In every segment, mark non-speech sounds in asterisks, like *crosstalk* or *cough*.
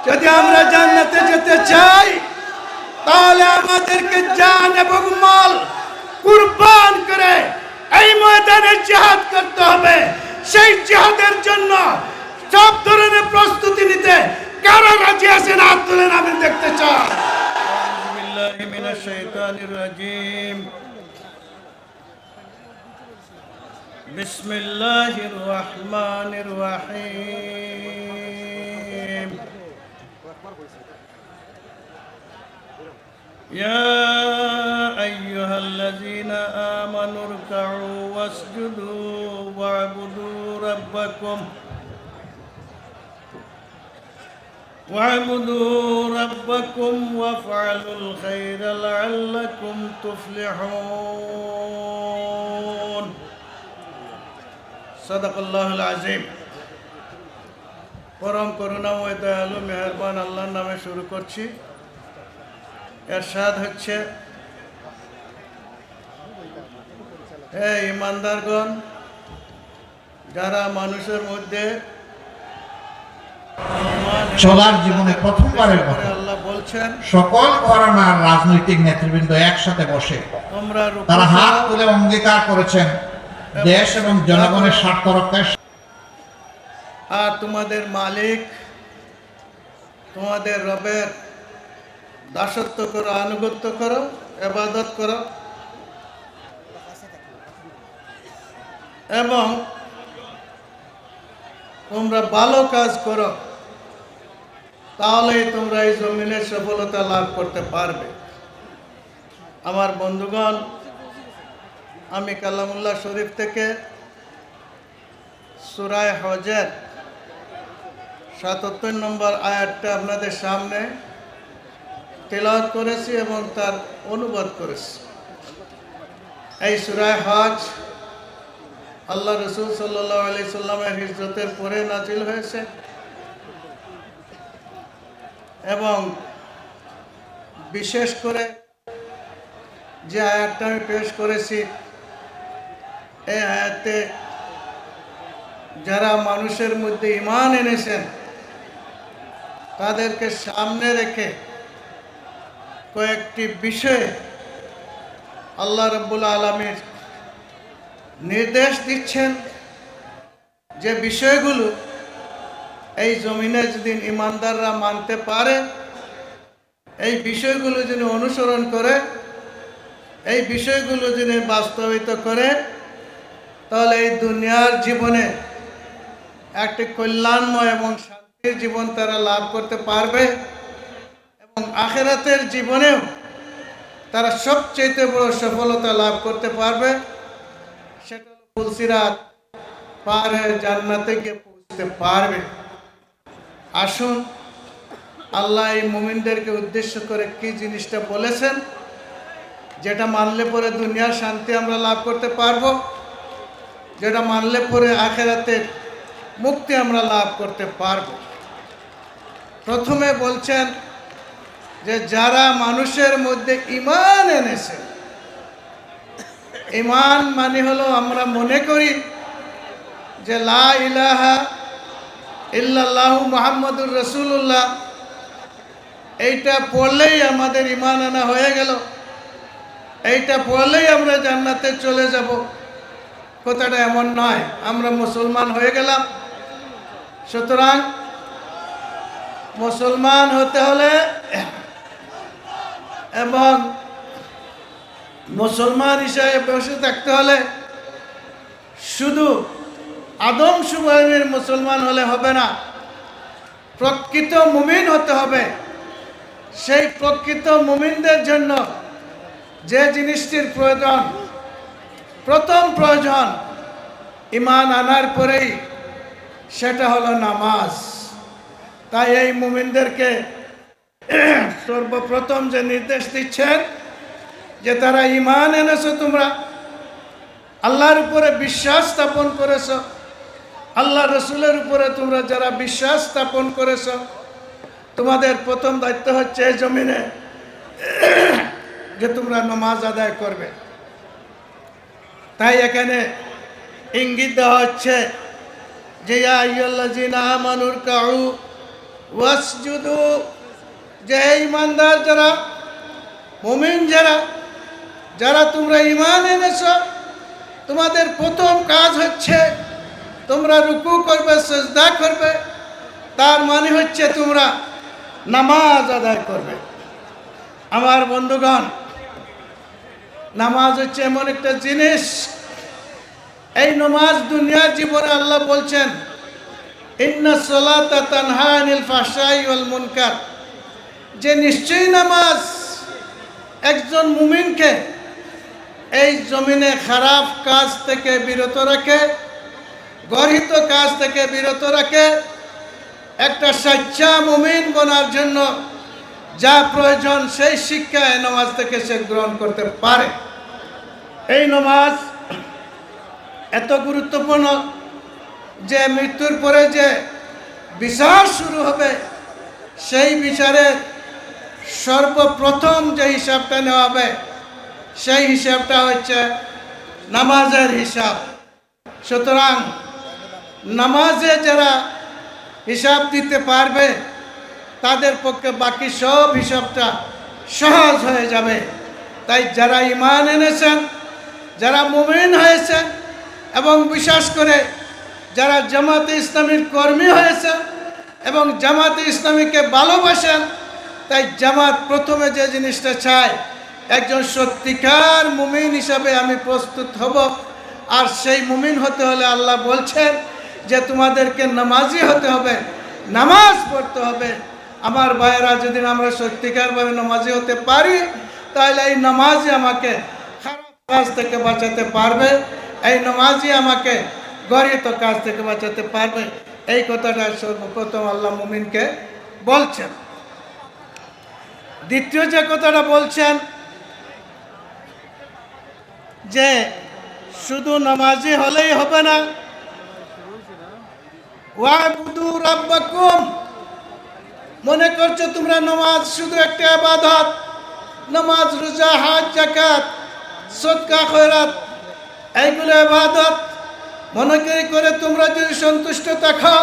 যদি আমরা জান্নাতে যেতে চাই তাহলে আমাদেরকে জান এবং মাল কুরবান করে এই ময়দানে জিহাদ করতে হবে সেই জিহাদের জন্য সব ধরনের প্রস্তুতি নিতে কারা রাজি আছেন হাত তুলেন আমি দেখতে চাই أعوذ بالله من الشيطان الرجيم بسم الله الرحمن الرحيم يا أيها الذين آمنوا اركعوا واسجدوا واعبدوا ربكم واعبدوا ربكم وافعلوا الخير لعلكم تفلحون صدق الله العظيم পরম করুণাময় দয়ালু মেহরবান আল্লাহর নামে শুরু করছি এর স্বাদ হচ্ছে হে ইমানদারগণ যারা মানুষের মধ্যে চলার জীবনে প্রথমবারের মতো আল্লাহ বলছেন সকল ঘরানার রাজনৈতিক নেতৃবৃন্দ একসাথে বসে। তারা হাত তুলে অঙ্গীকার করেছেন। দেশ এবং জনগণের স্বার্থ রক্ষায় আর তোমাদের মালিক তোমাদের রবের দাসত্ব করো, আনুগত্য করো, এবাদত করো। এবং তোমরা ভালো কাজ করো, তাহলেই তোমরা এই জমিনের সফলতা লাভ করতে পারবে। আমার বন্ধুগণ, আমি কালামুল্লাহ শরীফ থেকে সুরায় হজের সাতাত্তর নম্বর আয়াতটা আপনাদের সামনে তেলাওয়াত করেছি এবং তার অনুবাদ করেছি। এই সুরায় হজ আল্লাহ রসুল সাল্লাহ আলি সাল্লামের হিজরতের পরে নাজিল হয়েছে এবং বিশেষ করে যে আয়াতটা আমি পেশ করেছি, এই আয়াতে যারা মানুষের মধ্যে ইমান এনেছেন, তাদেরকে সামনে রেখে কয়েকটি বিষয়ে আল্লাহ রব্বুল আলমীর নির্দেশ দিচ্ছেন যে বিষয়গুলো এই জমিনে যদি ইমানদাররা মানতে পারে, এই বিষয়গুলো যিনি অনুসরণ করে, এই বিষয়গুলো যিনি বাস্তবিত করে, তাহলে এই দুনিয়ার জীবনে একটি কল্যাণময় এবং শান্তির জীবন তারা লাভ করতে পারবে। আখেরাতের জীবনেও তারা সবচেয়ে বড় সফলতা লাভ করতে পারবে, সেটা হলো ফুলসিরাত পার হয়ে জান্নাতে গিয়ে পৌঁছতে পারবে। আসুন, আল্লাহ এই মুমিনদেরকে উদ্দেশ্য করে কি জিনিসটা বলেছেন, যেটা মানলে পরে দুনিয়ার শান্তি আমরা লাভ করতে পারব, যেটা মানলে পরে আখেরাতের মুক্তি আমরা লাভ করতে পারব। প্রথমে বলছেন যে যারা মানুষের মধ্যে ইমান এনেছে। ইমান মানে হলো আমরা মনে করি যে লা ইলাহা ইল্লাল্লাহু মুহাম্মাদুর রসুল্লাহ এইটা পড়লেই আমাদের ইমান আনা হয়ে গেল। এইটা পড়লেই আমরা জান্নাতে চলে যাব। কথাটা এমন নয়, আমরা মুসলমান হয়ে গেলাম। সুতরাং মুসলমান হতে হলে এবং মুসলমান হিসাবে বসে থাকতে হলে শুধু আদম সুবাহের মুসলমান হলে হবে না, প্রকৃত মুমিন হতে হবে। সেই প্রকৃত মুমিনদের জন্য যে জিনিসটির প্রয়োজন, প্রথম প্রয়োজন ইমান আনার পরেই সেটা হলো নামাজ। তাই এই মুমিনদেরকে *clears throat* সর্বপ্রথম যে নির্দেশ দিচ্ছেন যে তারা ইমান এনেছো তোমরা, আল্লাহর উপরে বিশ্বাস স্থাপন করেছ, আল্লাহ রসুলের উপরে তোমরা যারা বিশ্বাস স্থাপন করেছ, তোমাদের প্রথম দায়িত্ব হচ্ছে এই জমিনে *clears throat* যে তোমরা নমাজ আদায় করবে। তাই এখানে ইঙ্গিত দেওয়া হচ্ছে যে ইয়া আইয়ুল্লাযিনা মানুর কাউ ওয়াসজুদু যে হে ইমানদার যারা, মুমিন যারা যারা তোমরা ইমান এনেছ, তোমাদের প্রথম কাজ হচ্ছে তোমরা রুকু করবে, সেজদা করবে। তার মানে হচ্ছে তোমরা নামাজ আদায় করবে। আমার বন্ধুগণ, নামাজ হচ্ছে এমন একটা জিনিস, এই নামাজ দুনিয়ার জীবনে আল্লাহ বলছেন, ইন্না সলাতা তানহা আনিল ফাহশাই ওয়াল মুনকার। যে নিশ্চয়ই নামাজ একজন মুমিনকে এই জমিনে খারাপ কাজ থেকে বিরত রাখে, গর্হিত কাজ থেকে বিরত রাখে, একটা স্বেচ্ছা মুমিন বনার জন্য যা প্রয়োজন সেই শিক্ষা এই নামাজ থেকে সে গ্রহণ করতে পারে। এই নামাজ এত গুরুত্বপূর্ণ যে মৃত্যুর পরে যে বিচার শুরু হবে, সেই বিচারের সর্বপ্রথম যে হিসাবটা নেওয়া হবে, সেই হিসাবটা হচ্ছে নামাজের হিসাব। সুতরাং নামাজে যারা হিসাব দিতে পারবে, তাদের পক্ষে বাকি সব হিসাবটা সহজ হয়ে যাবে। তাই যারা ইমান এনেছেন, যারা মুমিন হয়েছেন এবং বিশেষ করে যারা জামাতে ইসলামীর কর্মী হয়েছেন এবং জামাতে ইসলামীকে ভালোবাসেন তাই জামাত প্রথমে যে জিনিসটা চায়, একজন সত্যিকার মুমিন হিসাবে আমি প্রস্তুত হব। আর সেই মুমিন হতে হলে আল্লাহ বলছেন যে তোমাদেরকে নামাজি হতে হবে, নামাজ পড়তে হবে। আমার ভাইয়েরা, যদি আমরা সত্যিকারভাবে নামাজি হতে পারি, তাহলে এই নামাজই আমাকে খারাপ কাজ থেকে বাঁচাতে পারবে, এই নামাজই আমাকে গরিত কাজ থেকে বাঁচাতে পারবে। এই কথাটা সর্বপ্রথম আল্লাহ মুমিনকে বলছেন। দ্বিতীয় যে কথাটা বলছেন যে শুধু নামাজি হলেই হবে না। মনে করছ তোমরা নামাজ শুধু একটা আবাদত? নামাজ, রোজা হাত জাকাত সদকা, খয়রাত, এইগুলো আবাদত? মনে করে করে তোমরা যদি সন্তুষ্ট থাকো,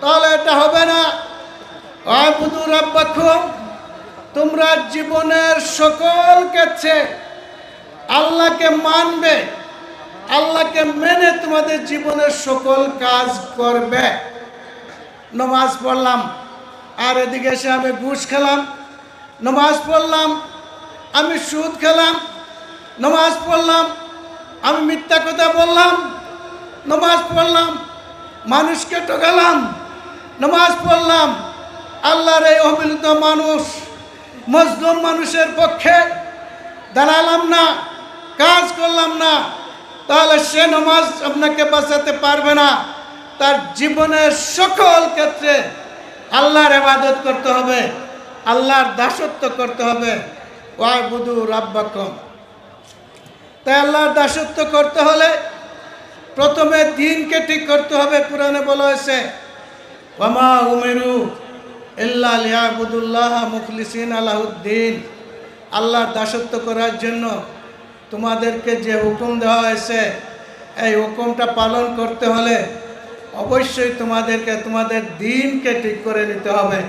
তাহলে এটা হবে না। আবুদু রাব্বাকুম। তোমরা জীবনের সকল ক্ষেত্রে আল্লাহকে মানবে, আল্লাহকে মেনে তোমাদের জীবনের সকল কাজ করবে। নমাজ পড়লাম, আর এদিকে এসে আমি ঘুষ খেলাম, নমাজ পড়লাম, আমি সুদ খেলাম, নমাজ পড়লাম, আমি মিথ্যা কথা বললাম, নমাজ পড়লাম, মানুষকে ঠকালাম, নমাজ পড়লাম, আল্লাহর এই অমিলিত মানুষ মজলুম মানুষের পক্ষে দাঁড়ালাম না, কাজ করলাম না, তাহলে সে নমাজ আপনাকে বাঁচাতে পারবে না। তার জীবনের সকল ক্ষেত্রে আল্লাহর ইবাদত করতে হবে, আল্লাহর দাসত্ব করতে হবে। ওয়াই বুধু রাব্বাকম। তাই আল্লাহর দাসত্ব করতে হলে প্রথমে দিনকে ঠিক করতে হবে কোরআনে বলা হয়েছে, ওয়ামা উমেরু লিয়াবুদুল্লাহ মুখলিসিন আলাহুদ্দিন। আল্লাহর দাসত্ব করার জন্য তোমাদেরকে যে হুকুম দেওয়া হয়েছে, এই হুকুমটা পালন করতে হলে অবশ্যই তোমাদেরকে তোমাদের দিনকে ঠিক করে নিতে হবে।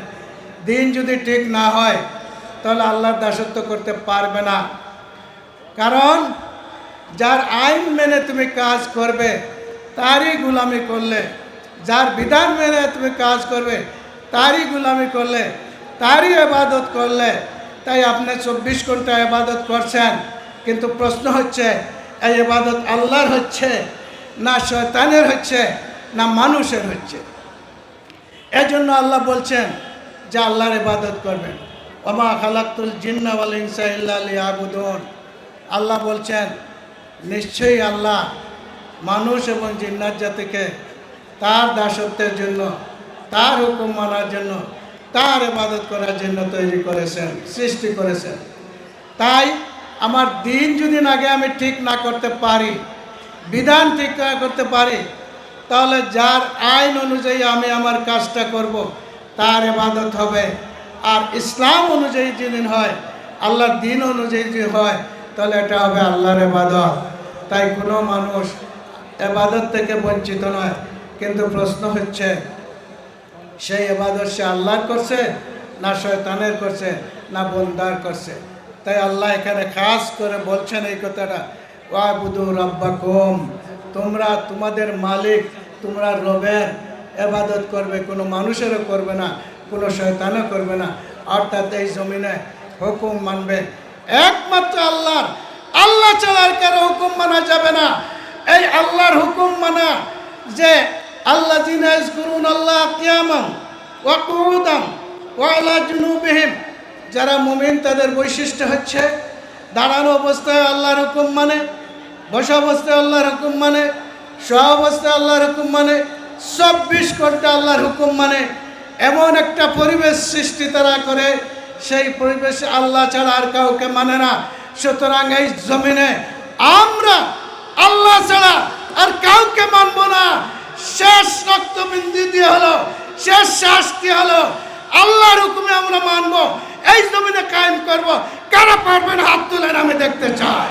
দিন যদি ঠিক না হয়, তাহলে আল্লাহর দাসত্ব করতে পারবে না। কারণ যার আইন মেনে তুমি কাজ করবে, তারই গুলামি করলে, যার বিধান মেনে তুমি কাজ করবে তারই গুলামি করলে, তারই এবাদত করলে, তাই আপনি চব্বিশ ঘণ্টা এবাদত করছেন। কিন্তু প্রশ্ন হচ্ছে, এই এবাদত আল্লাহর হচ্ছে, না শয়তানের হচ্ছে, না মানুষের হচ্ছে? এজন্য আল্লাহ বলছেন যে আল্লাহর ইবাদত করবেন। ওমা খালাক্তুল জিন্না ওয়াল ইনসা ইল্লা লিয়াবুদুন। আল্লাহ বলছেন, নিশ্চয়ই আল্লাহ মানুষ এবং জিন্নাত জাতিকে তার দাসত্বের জন্য তার হুকুম মানার জন্য, তার ইবাদত করার জন্য তৈরি করেছেন, সৃষ্টি করেছেন। তাই আমার দিন যদি আগে আমি ঠিক না করতে পারি, বিধান ঠিক না করতে পারি, তাহলে যার আইন অনুযায়ী আমি আমার কাজটা করব, তার এবাদত হবে। আর ইসলাম অনুযায়ী যেদিন হয়, আল্লাহর দিন অনুযায়ী যদি হয়, তাহলে এটা হবে আল্লাহর এবাদত তাই কোনো মানুষ এবাদত থেকে বঞ্চিত নয়, কিন্তু প্রশ্ন হচ্ছে সেই এবাদত সে আল্লাহর করছে, না শয়তানের করছে, না বন্দার করছে। তাই আল্লাহ এখানে খাস করে বলছেন এই কথাটা, ওয়াবুদু রব্বাকুম, তোমরা তোমাদের মালিক, তোমরা রবের এবাদত করবে, কোনো মানুষেরও করবে না, কোনো শয়তানও করবে না। অর্থাৎ এই জমিনে হুকুম মানবে। একমাত্র আল্লাহর, আল্লাহ ছাড়ার কারও হুকুম মানা যাবে না। এই আল্লাহর হুকুম মানা যে আল্লাহ করুন, আল্লাহ জুনুবিহিম। যারা মুমিন, তাদের বৈশিষ্ট্য হচ্ছে দাঁড়ানো অবস্থায় আল্লাহ হুকুম মানে বসা অবস্থায় আল্লাহর হুকুম মানে শোয়া অবস্থায় আল্লাহর হুকুম মানে চব্বিশ ঘণ্টা আল্লাহর হুকুম মানে। এমন একটা পরিবেশ সৃষ্টি তারা করে, সেই পরিবেশে আল্লাহ ছাড়া আর কাউকে মানে না। সুতরাং এই জমিনে আমরা আল্লাহ ছাড়া আর কাউকে মানব না। শেষ রক্তবিন্দু দিয়ে হলো, শেষ শ্বাস দিয়ে হলো। আল্লাহর হুকুমে আমরা মানব, এই জমিনে কায়েম করব। কারা পারবেন হাত তুলেন আমি দেখতে চাই।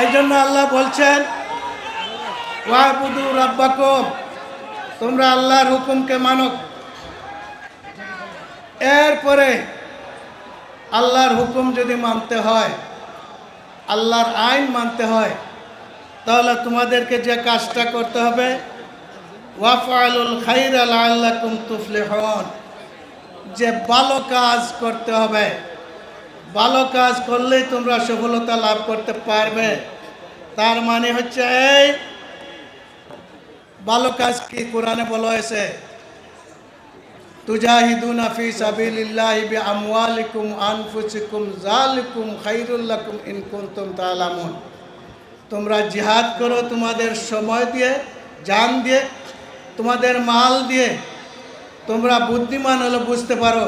এই জন্য আল্লাহ বলছেন, ওয়াবুদু রাব্বাকুম। তোমরা আল্লাহর হুকুমকে মানো। এরপরে আল্লাহর হুকুম যদি মানতে হয়, আল্লাহর আইন মানতে হয়, তাহলে তোমাদেরকে যে কাজটা করতে হবে ওয়াফালুল খাইর আল্লাকুম তুফলিহন। যে ভালো কাজ করতে হবে, ভালো কাজ করলেই তোমরা সফলতা লাভ করতে পারবে। তার মানে হচ্ছে এই ভালো কাজ কি কোরআনে বলা হয়েছে? তুজাহিদুনা ফি সাবিলিল্লাহি বিআমওয়ালিকুম আনফুসিকুম, যালিকুম খাইরুল লাকুম ইন কুনতুম তাআলামুন। তোমরা জিহাদ করো তোমাদের সময় দিয়ে, জান দিয়ে, তোমাদের মাল দিয়ে। তোমরা বুদ্ধিমান হলে বুঝতে পারো,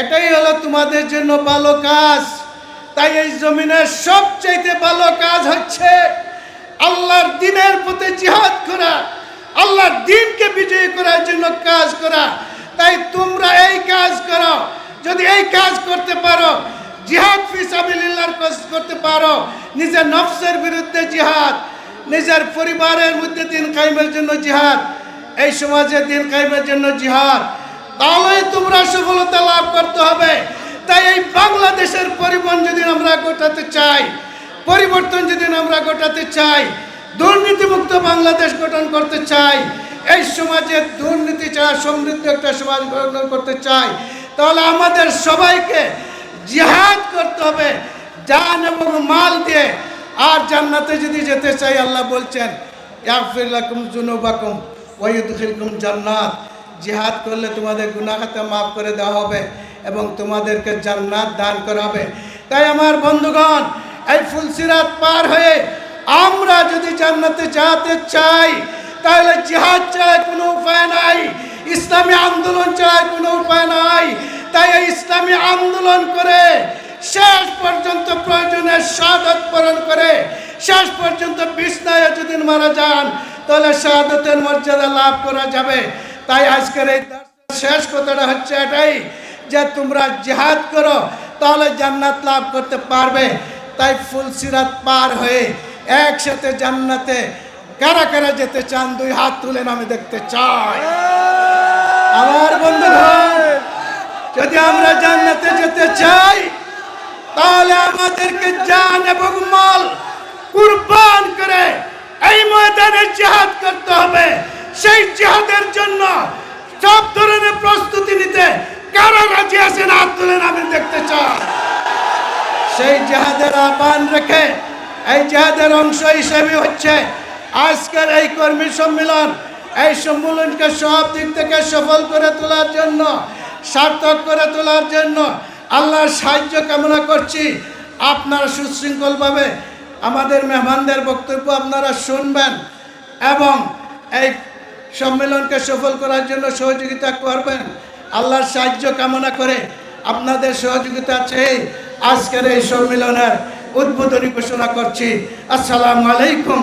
এটাই হলো তোমাদের জন্য ভালো কাজ। তাই এই জমিনের সবচাইতে ভালো কাজ হচ্ছে আল্লাহর দিনের প্রতি জিহাদ করা, আল্লাহর দিনকে বিজয়ী করার জন্য কাজ করা। তাই তোমরা এই কাজ করো। যদি এই কাজ করতে পারো, জিহাদ ফিসাবিল্লাহর কাজ করতে পারো। নিজের নফসের বিরুদ্ধে জিহাদ, নিজের পরিবারের মধ্যে দিন কায়েমের জন্য জিহাদ, এই সমাজে দিন কায়েমের জন্য জিহাদ। তাহলেই তোমরা সফলতা লাভ করতে হবে। তাই এই বাংলাদেশের পরিবহন যদি আমরা গোটাতে চাই, পরিবর্তন যদি আমরা গোটাতে চাই, দুর্নীতিমুক্ত বাংলাদেশ গঠন করতে চাই এই সমাজে দুর্নীতি ছাড়া সমৃদ্ধ একটা সমাজ গঠন করতে চাই, তাহলে আমাদের সবাইকে জিহাদ করতে হবে, জান এবং মাল দিয়ে। আর জান্নাতে যদি যেতে চাই, আল্লাহ বলছেন জান্নাত। জিহাদ করলে তোমাদের গুনাহাতে মাফ করে দেওয়া হবে এবং তোমাদেরকে জান্নাত দান করা হবে। তাই আমার বন্ধুগণ, এই ফুলসিরাত পার হয়ে আমরা যদি জান্নাতে যেতে চাই তাহলে জিহাদ ছাড়া কোনো উপায় নাই, ইসলামী আন্দোলন ছাড়া কোনো উপায় নাই। তাই ইসলামী আন্দোলন করে শেষ পর্যন্ত প্রয়োজনে শাহাদত বরণ করে, শেষ পর্যন্ত বিছনায় যদি মারা যান, তাহলে শাহাদতের মর্যাদা লাভ করা যাবে। তাই আজকের এই শেষ কথাটা হচ্ছে এটাই, যে তোমরা জিহাদ করো, তাহলে জান্নাত লাভ করতে পারবে। তাই ফুলসিরাত পার হয়ে একসাথে জান্নাতে কারা কারা যেতে চান দুই হাত তুলেন আমি দেখতে চাই। আমার বন্ধুগণ যদি আমরা জান্নাতে যেতে চাই তাহলে আমাদেরকে জান এবং মাল কুরবান করে এই ময়দানে জিহাদ করতে হবে। সেই জিহাদের জন্য সব ধরনের প্রস্তুতি নিতে কারা রাজি আছেন হাত তুলেন আমি দেখতে চাই। সেই জেহাদের আহ্বান রেখে এই জেহাদের অংশ হিসেবে হচ্ছে আজকের এই কর্মী সম্মেলন, এই সম্মেলনকে সব দিক থেকে সফল করে তোলার জন্য, সার্থক করে তোলার জন্য আল্লাহর সাহায্য কামনা করছি। আপনারা সুশৃঙ্খলভাবে আমাদের মেহমানদের বক্তব্য আপনারা শুনবেন এবং এই সম্মেলনকে সফল করার জন্য সহযোগিতা করবেন। আল্লাহর সাহায্য কামনা করে আপনাদের সহযোগিতা চেয়ে আজকের এই সম্মেলনের উদ্বোধনী ঘোষণা করছি। আসসালামু আলাইকুম।